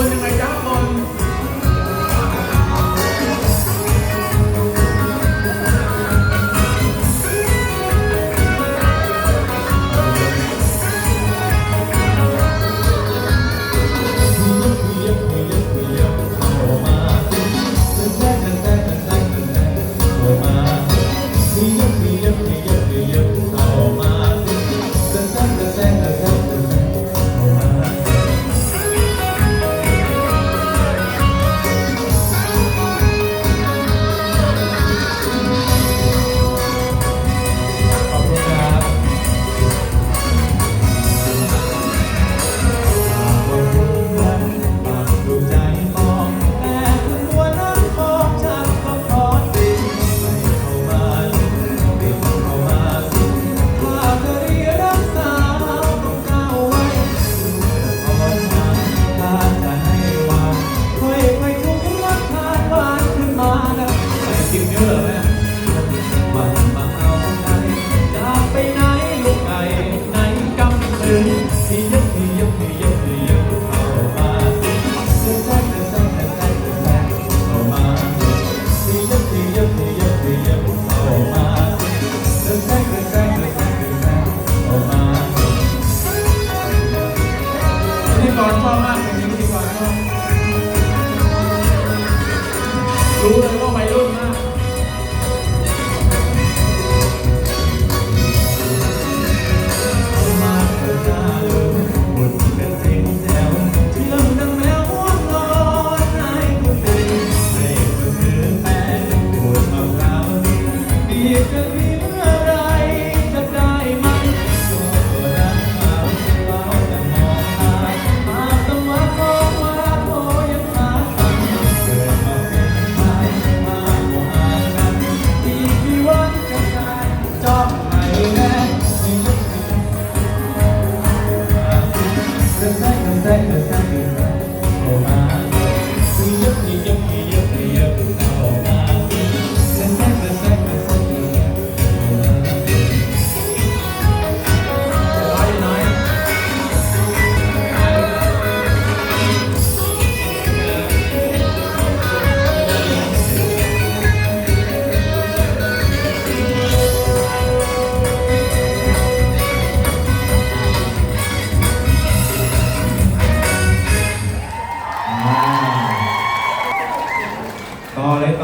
po ng สิบนิ้วเหรแม่มาเอาไปจาไปไหนลูกไก่ไนกำมือที่ยกที่ยกที่ยกที่ยกเข้ามาเดินได้เดินได้เดินได้เดินได้เข้ามาที่ยกที่ยกที่ยกที่ยกเข้ามาเดินได้เดินได้เดินได้เดินได้เข้ามาที่ก่อนชอบมากเป็นนี้ดีกว่ารู้แล้ว